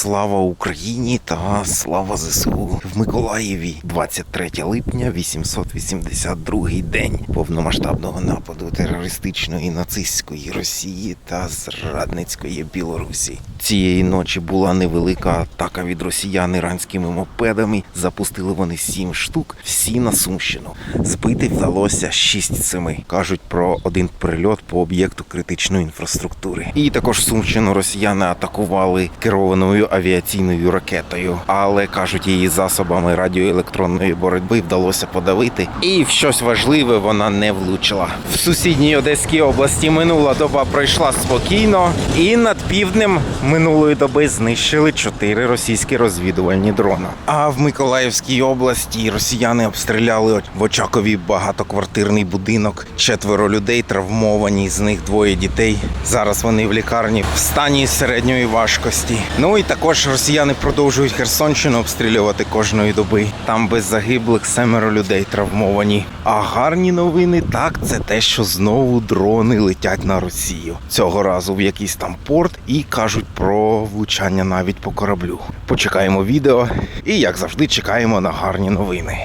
Слава Україні та слава ЗСУ в Миколаєві. 23 липня, 882 день повномасштабного нападу терористичної нацистської Росії та зрадницької Білорусі. Цієї ночі була невелика атака від росіян іранськими мопедами. Запустили вони сім штук, всі на Сумщину. Збити вдалося 6 з 7. Кажуть про один прильот по об'єкту критичної інфраструктури. І також Сумщину росіяни атакували керованою авіаційною ракетою, але кажуть, її засобами радіоелектронної боротьби вдалося подавити. І в щось важливе вона не влучила. В сусідній Одеській області минула доба пройшла спокійно, і над півднем минулої доби знищили чотири російські розвідувальні дрона. А в Миколаївській області росіяни обстріляли в Очакові багатоквартирний будинок. Четверо людей травмовані, з них двоє дітей. Зараз вони в лікарні в стані середньої важкості. Ну і також росіяни продовжують Херсонщину обстрілювати кожної доби. Там без загиблих семеро людей травмовані. А гарні новини так це те, що знову дрони летять на Росію. Цього разу в якийсь там порт і кажуть про влучання навіть по кораблю. Почекаємо відео і, як завжди, чекаємо на гарні новини.